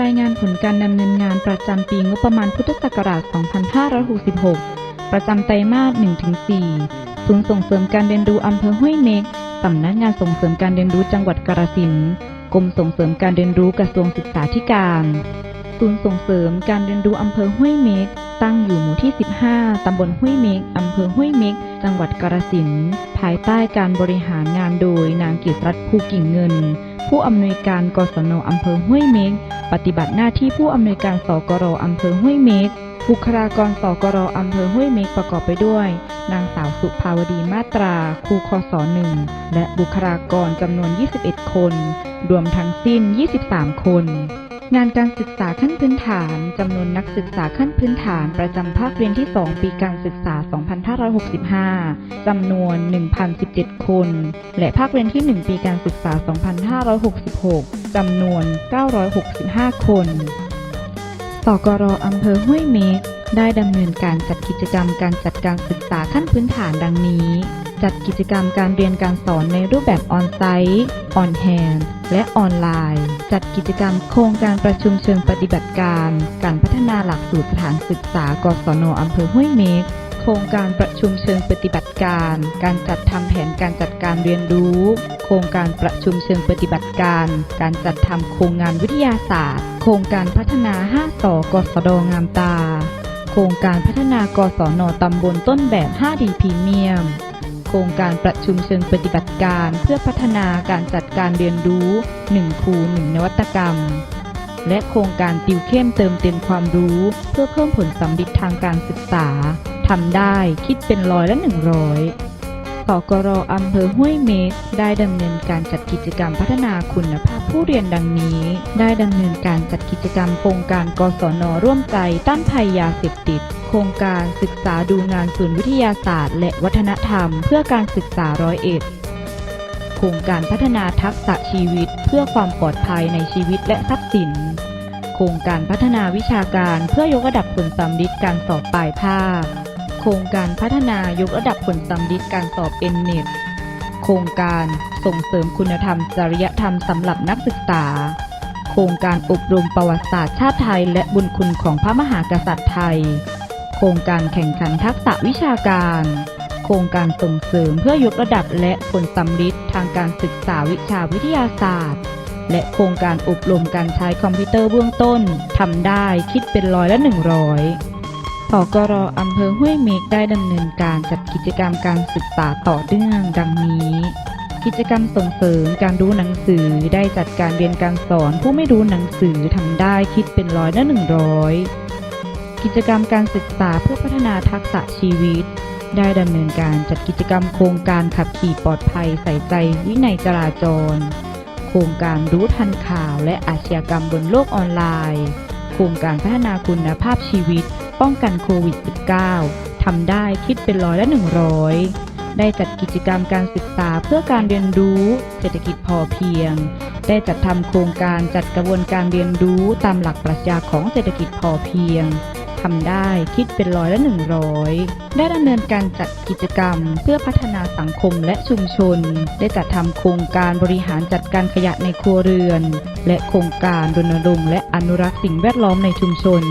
รายงานผลการดำเนินงานประจำปีงบประมาณพุทธศักราช 2566 ประจำไตรมาส 1-4 ศูนย์ส่งเสริมการเรียนรู้อำเภอห้วยเม็กสำนักงานส่งเสริมการเรียนรู้จังหวัดกาฬสินธุ์กรมส่งเสริมการเรียนรู้กระทรวงศึกษาธิการ ศูนย์ส่งเสริมการเรียนรู้อำเภอห้วยเม็กตั้งอยู่หมู่ที่ 15 ตำบลห้วยเม็กอำเภอห้วยเม็ก จังหวัดกาฬสินธุ์ภายใต้การบริหารงานโดยนางกิตรัตน์ภูกิ่งเงิน ผู้อำนวยการกศนอำเภอห้วยเมกปฏิบัติหน้าที่ผู้อำนวยการสกรอำเภอห้วยเมกบุคลากรสกรอำเภอห้วยเมกประกอบไปด้วย นางสาวสุภาวดีมาตรา ครูคศหนึ่งและบุคลากรจำนวน 21 คน รวมทั้งสิ้น 23 คน งานการศึกษาขั้นพื้นฐานจำนวนนักศึกษาขั้นพื้นฐานประจำภาคเรียนที่ 2 ปีการศึกษา 2565 จำนวน 1,017 คน และภาคเรียนที่ 1 ปีการศึกษา 2566 จำนวน 965 คน สกรอำเภอห้วยเม็กได้ดำเนินการจัดกิจกรรมการจัดการศึกษาขั้นพื้นฐานดังนี้ จัดกิจกรรมการเรียนการสอนในรูปแบบออนไซต์ ออนแฮนและออนไลน์ จัดกิจกรรมโครงการประชุมเชิงปฏิบัติการ การพัฒนาหลักสูตรสถานศึกษากศนอำเภอห้วยเม็กโครงการประชุมเชิงปฏิบัติการ การจัดทำแผนการจัดการเรียนรู้ โครงการประชุมเชิงปฏิบัติการ การจัดทำโครงงานวิทยาศาสตร์ โครงการพัฒนา 5สกสดงามตา โครงการพัฒนากศนตำบลต้นแบบ 5D พรีเมียม โครงการประชุมเชิงปฏิบัติการเพื่อพัฒนาการจัดการเรียนรู้1ครู1นวัตกรรม และโครงการติวเข้มเติมเต็มความรู้ เพื่อเพิ่มผลสัมฤทธิ์ทางการศึกษาทำได้คิดเป็นร้อยละหนึ่งร้อย สกรอำเภอห้วยเม็กได้ดำเนินการจัดกิจกรรมพัฒนาคุณภาพผู้เรียนดังนี้ ได้ดำเนินการจัดกิจกรรมโครงการกศนร่วมใจต้านภัยยาเสพติด โครงการศึกษาดูงานศูนย์วิทยาศาสตร์ และวัฒนธรรม เพื่อการศึกษาร้อยเอ็ดโครงการพัฒนาทักษะชีวิต เพื่อความปลอดภัยในชีวิตและทรัพย์สิน โครงการพัฒนาวิชาการเพื่อยกระดับผลสำลิดการสอบปลายภาค โครงการพัฒนายกระดับผลสำลิดการสอบเอ็นเน็ตโครงการส่งเสริมคุณธรรมจริยธรรมสำหรับนักศึกษา โครงการอบรมประวัติศาสตร์ชาติไทย และบุญคุณของพระมหากษัตริย์ไทย โครงการแข่งขันทักษะวิชาการ โครงการส่งเสริมเพื่อยกระดับและผลสำลิดทางการศึกษาวิชาวิทยาศาสตร์ และโครงการอบรมการใช้คอมพิวเตอร์เบื้องต้นทำได้คิดเป็นร้อยละหนึ่งร้อย สกรอำเภอห้วยเมกได้ดำเนินการจัดกิจกรรมการศึกษาต่อเนื่องดังนี้ กิจกรรมส่งเสริมการรู้หนังสือได้จัดการเรียนการสอนผู้ไม่รู้หนังสือทำได้คิดเป็นร้อยละหนึ่งร้อยกิจกรรมการศึกษาเพื่อพัฒนาทักษะชีวิต ได้ดำเนินการจัดกิจกรรมโครงการขับขี่ปลอดภัยใส่ใจวินัยจราจร โครงการรู้ทันข่าวและอาชญากรรมบนโลกออนไลน์ โครงการพัฒนาคุณภาพชีวิต ป้องกันโควิด -19 ทำได้คิดเป็นร้อยละ 100 ได้จัดกิจกรรมการศึกษาเพื่อการเรียนรู้ เศรษฐกิจพอเพียง ได้จัดทำโครงการจัดกระบวนการเรียนรู้ตามหลักปรัชญาของเศรษฐกิจพอเพียงทำได้คิดเป็นร้อยละ 100 ได้ดำเนินการจัดกิจกรรม เพื่อพัฒนาสังคมและชุมชน ได้จัดทำโครงการบริหารจัดการขยะในครัวเรือน และโครงการรณรงค์และอนุรักษ์สิ่งแวดล้อมในชุมชน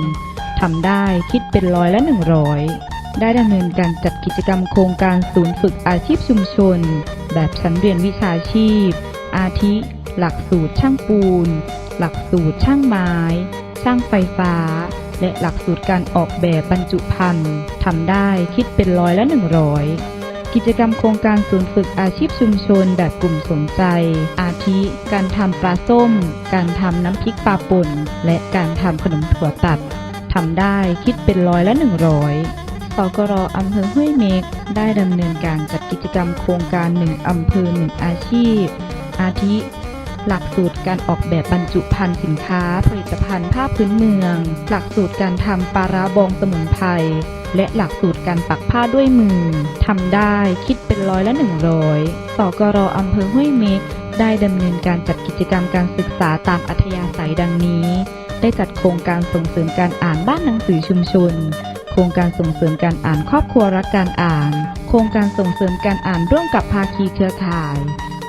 ำได้คิดเป็นร้อยละ 100 ได้ดำเนินการจัดกิจกรรมโครงการศูนย์ฝึกอาชีพชุมชน แบบชั้นเรียนวิชาชีพ อาทิ หลักสูตรช่างปูน หลักสูตรช่างไม้ ช่างไฟฟ้า และหลักสูตรการออกแบบบรรจุภัณฑ์ทำได้คิดเป็นร้อยละ 100กิจกรรมโครงการศูนย์ฝึกอาชีพชุมชนแบบกลุ่มสนใจ อาทิ การทำปลาส้ม การทำน้ำพริกปลาป่น และการทำขนมถั่วตัด ทำได้คิดเป็นร้อยละ 100สกรอำเภอห้วยเม็กได้ดำเนินการจัดกิจกรรมโครงการหนึ่งอำเภอหนึ่งอาชีพ อาทิ หลักสูตรการออกแบบบรรจุภัณฑ์สินค้า ผลิตภัณฑ์ผ้าพื้นเมือง หลักสูตรการทำปลาร้าบองสมุนไพรและหลักสูตรการปักผ้าด้วยมือทำได้คิดเป็นร้อยละ 100สกรอำเภอห้วยเม็กได้ดำเนินการจัดกิจกรรมการศึกษาตามอัธยาศัยดังนี้ ได้จัดโครงการส่งเสริมการอ่านบ้านหนังสือชุมชน โครงการส่งเสริมการอ่านครอบครัวรักการอ่าน โครงการส่งเสริมการอ่านร่วมกับภาคีเครือข่าย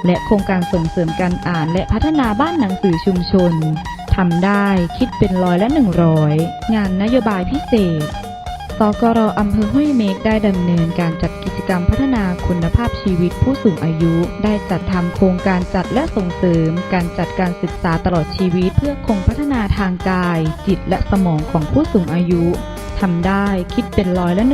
และโครงการส่งเสริมการอ่านและพัฒนาบ้านหนังสือชุมชนทำได้คิดเป็นร้อยละหนึ่งร้อยงานนโยบายพิเศษ สกรอำเภอห้วยเมกได้ดำเนินการจัดกิจกรรมพัฒนาคุณภาพชีวิตผู้สูงอายุ ได้จัดทำโครงการจัดและส่งเสริม การจัดการศึกษาตลอดชีวิต เพื่อคงพัฒนาทางกาย จิตและสมองของผู้สูงอายุทำได้คิดเป็นร้อยละ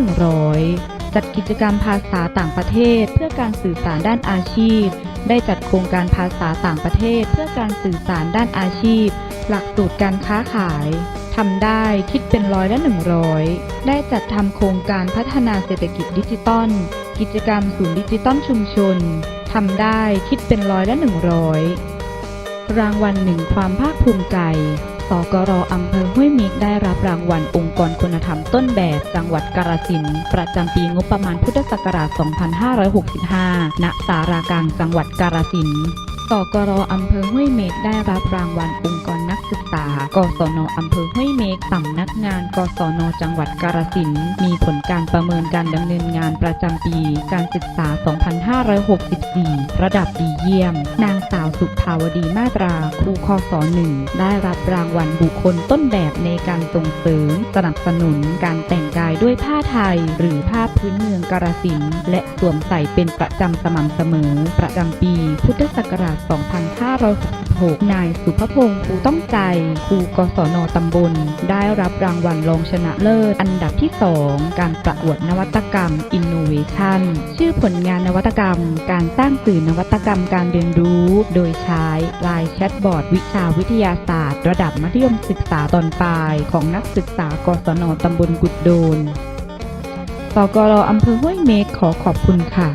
100จัดกิจกรรมภาษาต่างประเทศ เพื่อการสื่อสารด้านอาชีพ ได้จัดโครงการภาษาต่างประเทศ เพื่อการสื่อสารด้านอาชีพ หลักสูตรการค้าขาย ทำได้คิดเป็นร้อยละ100 ได้จัดทำโครงการพัฒนาเศรษฐกิจดิจิตอล กิจกรรมศูนย์ดิจิตอลชุมชน ทำได้คิดเป็นร้อยละ100 รางวัลหนึ่งความภาคภูมิใจ สกรอำเภอห้วยเมกได้รับรางวัลองค์กรคุณธรรมต้นแบบจังหวัดกาฬสินธุ์ประจำปีงบประมาณพุทธศักราช 2565 ณ สารากลางจังหวัดกาฬสินธุ์สกรอำเภอห้วยเม็กได้รับรางวัลองค์กร ศึกษา กศนอำเภอห้วยเมกสำนักงาน กศนจังหวัดกาฬสินธุ์มีผลการประเมินการดำเนินงานประจำปี การศึกษา 2564 ระดับดีเยี่ยม นางสาวสุภาวดีมาตรา ครูคศหนึ่งได้รับรางวัลบุคคลต้นแบบในการส่งเสริม สนับสนุนการแต่งกายด้วยผ้าไทย หรือผ้าพื้นเมืองกาฬสินธุ์และสวมใส่เป็นประจำสม่ำเสมอ ประจำปี พุทธศักราช 2564 6 นายสุภพงศ์ภูต้องใจ ครูกศนตำบล ได้รับรางวัลรองชนะเลิศ อันดับที่ 2 การประกวดนวัตกรรม Innovation ชื่อผลงานนวัตกรรม การสร้างสื่อนวัตกรรมการเรียนรู้ โดยใช้ Line แชทบอร์ดวิชาวิทยาศาสตร์ ระดับมัธยมศึกษาตอนปลายของนักศึกษากศนตำบลกุดโดนสกรอำเภอห้วยเมกขอขอบคุณค่ะ